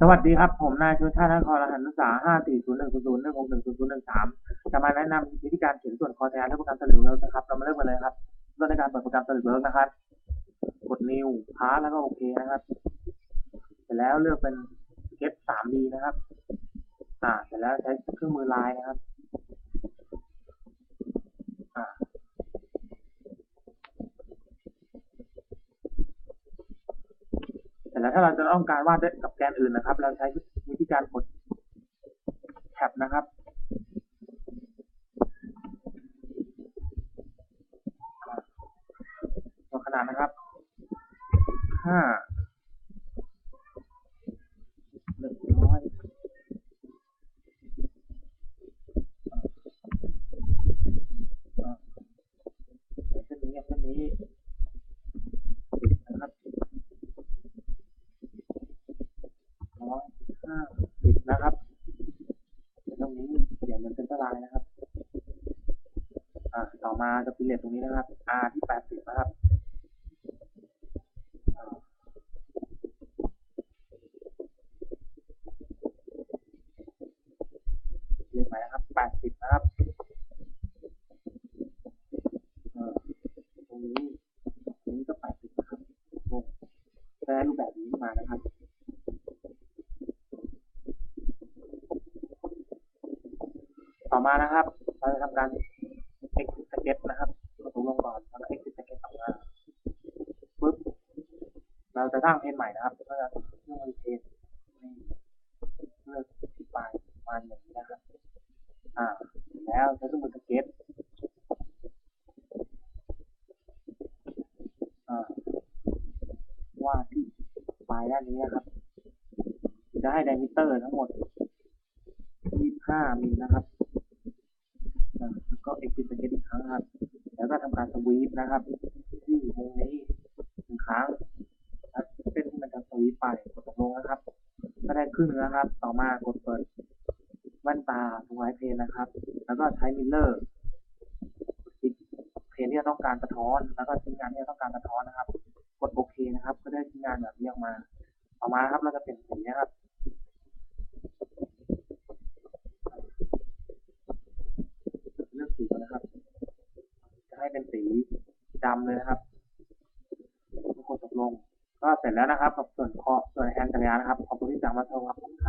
สวัสดีครับ ผมนายชนชาตินครรหัสนักศึกษา5 4 0 1 0 0 1 6 1 0 0 1 3จะมาแนะนำวิธีการเขียนส่วนคอแทนและโปรแกรมสลิดเวิร์กนะครับ เรามาเริ่มกันเลยครับเริ่มในการเปิดโปรแกรมสลิดเวิร์กนะครับ กด new พาร์แล้วก็โอเคนะครับ เสร็จแล้วเลือกเป็น sketch 3D นะครับ อ่า เสร็จแล้วใช้เครื่องมือลายนะครับ เสร็จแล้วถ้าเราจะต้องการวาดด้กับแกนอื่นนะครับ เราใช้วิธีการกดแท็บนะครับตัวขนาดนะครับห้าหนึ่งร้อยอ่าเส้นนี้กับเส้นนี้นะครับ ร้อยห้าสิบนะครับตรงนี้เขียนเป็นเส้นตารางนะครับ อ่า ต่อมาจะพิเลตตรงนี้นะครับ R ที่แปดสิบนะครับเรียนใหม่นะครับแปดสิบนะครับตรงนี้ตรงนี้ก็แปดสิบนะครับโอ้ได้รูปแบบนี้มานะครับต่อมานะครับ เราจะทำการ exit sketch นะครับกดลงก่อนแล้วก็ exit sketch ออกมาปึ๊บเราจะสร้างเพนใหม่นะครับก็จะเครื่องมือเพนนี่เลือกที่ปลายประมาณอย่างนี้นะครับอ่าแล้วใช้เครื่องมือสเก็ตอ่าวาดที่ปลายด้านนี้นะครับ จะให้ไดมิเตอร์ทั้งหมด25มิลนะครับ อ่าแล้วก็ exit sketch อีกครั้งครับ แล้วก็ทำการสวีปนะครับ ที่มุมนี้หนึ่งครั้งแล้วเส้นที่มันจะสวีปไปกดตกลงนะครับก็ได้ครึ่งแล้วนะครับ ต่อมากดเปิดแว่นตาตรงไลท์เพนนะครับ แล้วก็ใช้มิลเลอร์อีกเพนที่เราต้องการสะท้อน แล้วก็ชิ้นงานที่เราต้องการสะท้อนนะครับ กดโอเคนะครับ ก็ได้ชิ้นงานแบบนี้ออกมา ต่อมาครับเราจะเปลี่ยนสีนะครับ เลือกสีก่อนนะครับ จะให้เป็นสี ดำเลยนะครับกดตกลง ก็เสร็จแล้วนะครับกับส่วนคอส่วนแฮนด์จักรยานนะครับขอบคุณที่สั่งมาชมครับผมครับ